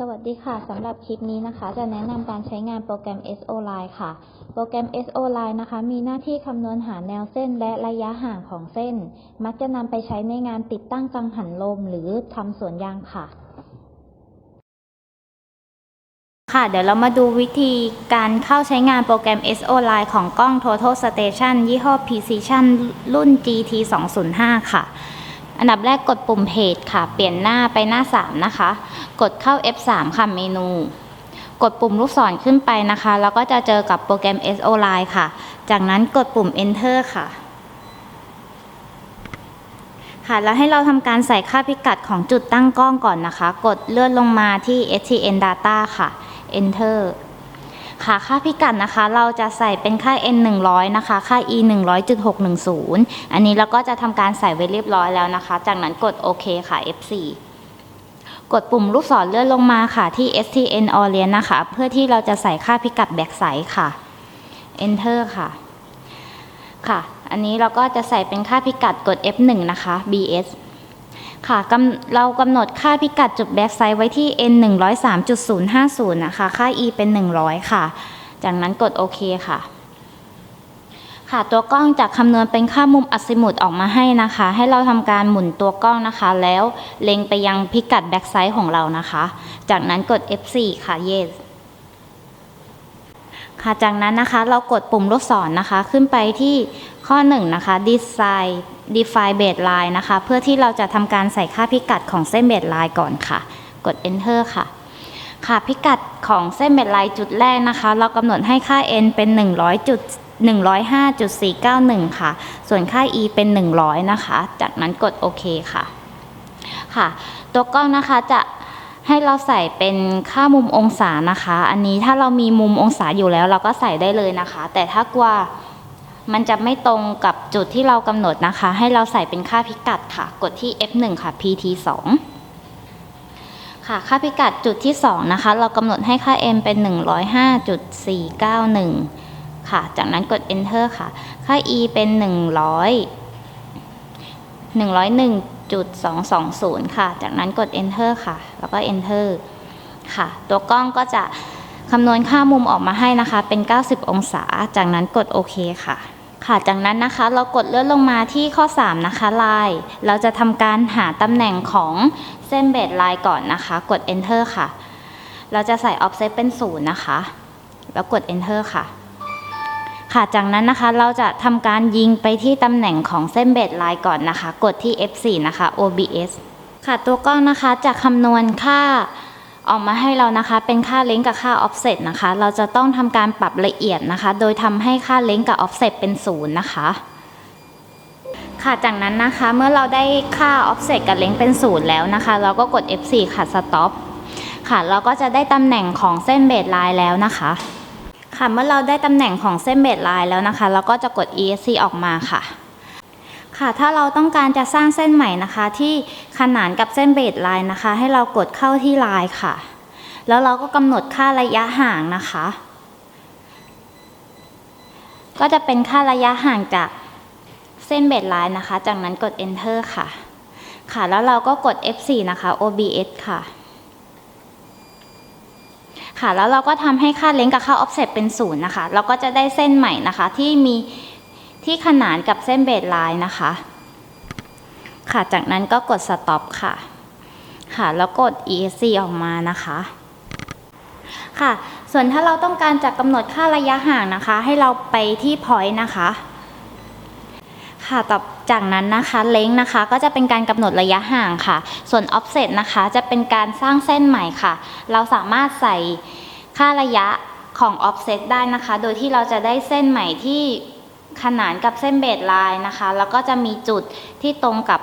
สวัสดีค่ะ สำหรับคลิปนี้นะคะ จะแนะนำการใช้งานโปรแกรม SO Line ค่ะ โปรแกรม SO Line นะคะ มีหน้าที่คำนวณหาแนวเส้นและระยะห่างของเส้น มักจะนำไปใช้ในงานติดตั้งกังหันลมหรือทำสวนยางค่ะ ค่ะ เดี๋ยวเรามาดูวิธีการเข้าใช้งานโปรแกรม SO Line ของกล้อง Total Station ยี่ห้อ Precision รุ่น GT 205ค่ะ อันดับแรกกดปุ่มเพจค่ะ เปลี่ยนหน้าไปหน้า 3 นะคะ กดเข้า F3 ค่ะเมนู กดปุ่มลูกศรขึ้นไปนะคะ แล้วก็จะเจอกับโปรแกรม SO Line ค่ะ จากนั้นกดปุ่ม Enter ค่ะค่ะแล้วให้เราทำการใส่ค่าพิกัดของจุดตั้งกล้องก่อนนะคะ กดเลื่อนลงมาที่ STN Data ค่ะ Enter ค่ะค่าพิกัดนะคะ เราจะใส่เป็นค่า n 100นะคะ ค่า e 100.610 อันนี้เราก็จะทำการใส่ไว้เรียบร้อยแล้วนะคะ จากนั้นกดโอเคค่ะ F4 กดปุ่มลูกศรเลื่อนลงมาค่ะที่ STN Orient นะคะ เพื่อที่เราจะใส่ค่าพิกัดแบ็กไซด์ค่ะ Enter ค่ะ ค่ะ อันนี้เราก็จะใส่เป็นค่าพิกัดกด F1 นะคะ BS ค่ะเรากำหนดค่าพิกัดจุดแบ็กไซด์ไว้ที่ n 103.050 นะคะ ค่า e เป็น 100 ค่ะ จากนั้นกดโอเคค่ะ ค่ะ ตัวกล้องจะคำนวณเป็นค่ามุมอัซิมุตออกมาให้นะคะ ให้เราทำการหมุนตัวกล้องนะคะ แล้วเล็งไปยังพิกัดแบ็กไซด์ของเรานะคะ จากนั้นกด F4 ค่ะ yes ค่ะ จากนั้นนะคะเรากดปุ่มลูกศรนะคะ ขึ้นไปที่ ข้อ1นะคะ design define baseline นะคะ เพื่อที่เราจะทำการใส่ค่าพิกัดของเส้น baseline ก่อนค่ะ กด enter ค่ะ ค่ะพิกัดของเส้น baseline จุดแรกนะคะ เรากำหนดให้ค่า n เป็น 100จุด105.491 ค่ะ ส่วนค่า e เป็น 100 นะคะ จากนั้นกดโอเคค่ะ ค่ะ ตัวกล้องนะคะจะให้เราใส่เป็นค่ามุมองศานะคะ อันนี้ถ้าเรามีมุมองศาอยู่แล้วเราก็ใส่ได้เลยนะคะ แต่ถ้ากลัว มันจะไม่ตรงกับจุดที่เรากำหนดนะคะ ให้เราใส่เป็นค่าพิกัดค่ะ กดที่ F1 ค่ะ PT 2ค่ะ ค่าพิกัดจุดที่ 2 นะคะ เรากำหนดให้ค่า m เป็น 105.491 ค่ะ จากนั้นกด enter ค่ะ ค่า e เป็น 100 101.220 ค่ะ จากนั้นกด enter ค่ะ แล้วก็ enter ค่ะ ตัวกล้องก็จะคำนวณค่ามุมออกมาให้นะคะเป็น 90 องศา จากนั้นกดโอเคค่ะ ค่ะจากนั้นนะคะเรากดเลื่อนลงมาที่ข้อ 3 นะคะลายเราจะทำการหาตำแหน่งของเส้นเบสไลน์ก่อนนะคะ กด enter ค่ะ เราจะใส่ offset เป็น0นะคะ แล้วกด enter ค่ะ ค่ะจากนั้นนะคะเราจะทำการยิงไปที่ตำแหน่งของเส้นเบสไลน์ก่อนนะคะ กดที่ F4 นะคะ OBS ค่ะตัวกล้องนะคะจะคำนวณค่า ออกมาให้เรานะคะเป็นค่าเลนส์กับค่า offset นะคะ เราจะต้องทำการปรับละเอียดนะคะ โดยทำให้ค่าเลนส์กับ offset เป็นศูนย์นะคะค่ะจากนั้นนะคะเมื่อเราได้ค่า offset กับเลนส์เป็นศูนย์แล้วนะคะ เราก็กด F4 ค่ะ stop ค่ะ เราก็จะได้ตำแหน่งของเส้นเบสไลน์แล้วนะคะ ค่ะเมื่อเราได้ตำแหน่งของเส้นเบสไลน์แล้วนะคะ เราก็จะกด ESC ออกมาค่ะ ค่ะ ถ้าเราต้องการจะสร้างเส้นใหม่นะคะ ที่ขนานกับเส้นเบสไลน์นะคะ ให้เรากดเข้าที่ลายค่ะ แล้วเราก็กำหนดค่าระยะห่างนะคะ ก็จะเป็นค่าระยะห่างจากเส้นเบสไลน์นะคะ จากนั้นกด enter ค่ะ ค่ะ แล้วเราก็กด F4 นะคะ OBS ค่ะ ค่ะ แล้วเราก็ทำให้ค่าเลนส์กับค่า offset เป็นศูนย์นะคะ เราก็จะได้เส้นใหม่นะคะที่มี ที่ขนานกับเส้นเบสไลน์นะคะ ค่ะ จากนั้นก็กด stop ค่ะ ค่ะ แล้วกด ESC ออกมานะคะ ค่ะ ส่วนถ้าเราต้องการจะกำหนดค่าระยะห่างนะคะ ให้เราไปที่ point นะคะ ค่ะ ต่อจากนั้นนะคะเล้งนะคะก็จะเป็นการกำหนดระยะห่างค่ะ ส่วน offset นะคะจะเป็นการสร้างเส้นใหม่ค่ะ เราสามารถใส่ค่าระยะของ offset ได้นะคะ โดยที่เราจะได้เส้นใหม่ที่ ขนานกับเส้นเบสไลน์นะคะ แล้วก็จะมีจุดที่ตรงกับ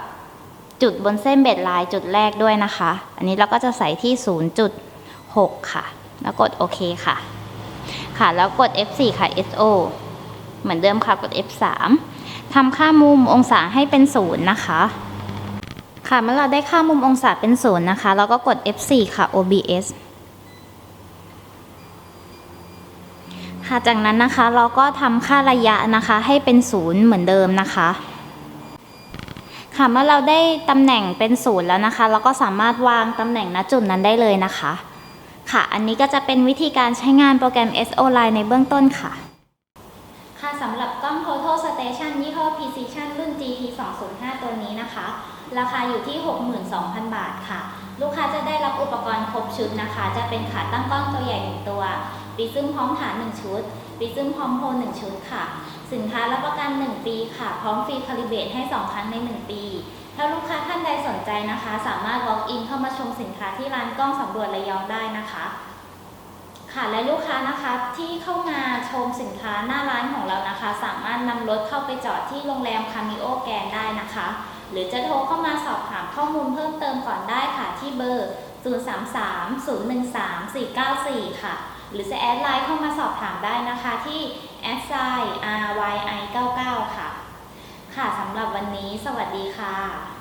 จุดบนเส้นเบสไลน์จุดแรกด้วยนะคะ อันนี้เราก็จะใส่ที่ 0.6 ค่ะ แล้วกดโอเคค่ะ ค่ะ แล้วกด F4 ค่ะ SO เหมือนเดิมค่ะกด F3 ทำค่ามุมองศาให้เป็นศูนย์นะคะ ค่ะเมื่อเราได้ค่ามุมองศาเป็นศูนย์นะคะ เราก็กด F4 ค่ะ OBS ค่ะ จากนั้นนะคะเราก็ทำค่าระยะนะคะให้เป็นศูนย์เหมือนเดิมนะคะ ค่ะเมื่อเราได้ตำแหน่งเป็นศูนย์แล้วนะคะ เราก็สามารถวางตำแหน่งณจุดนั้นได้เลยนะคะ ค่ะ อันนี้ก็จะเป็นวิธีการใช้งานโปรแกรม SO Line ในเบื้องต้นค่ะ ค่ะสำหรับกล้อง Total Station ยี่ห้อ Precision รุ่น GT 205ตัวนี้นะคะ ราคาอยู่ที่ 62,000 บาทค่ะ ลูกค้าจะได้รับอุปกรณ์ครบชุดนะคะ จะเป็นขาตั้งกล้องตัวใหญ่1ตัว ปีซึมพร้อมฐาน1ชุดปีซึมพร้อมโพล1ชุดค่ะ สินค้ารับประกัน 1 ปีค่ะ พร้อมฟรีคาลิเบตให้ 2 ครั้งใน 1 ปี ถ้าลูกค้าท่านใดสนใจนะคะ สามารถ walk in เข้ามาชมสินค้าที่ร้านกล้องสำรวจระยองได้นะคะค่ะและลูกค้านะคะที่เข้ามาชมสินค้าหน้าร้านของเรานะคะ สามารถนำรถเข้าไปจอดที่โรงแรมคามิโอแกนได้นะคะ หรือจะโทรเข้ามาสอบถามข้อมูลเพิ่มเติมก่อนได้ค่ะที่เบอร์ 033-013-494 ค่ะ หรือจะแอดไลน์เข้ามาสอบถามได้นะคะที่ a d s i RYI99 ค่ะ ค่ะสำหรับวันนี้สวัสดีค่ะ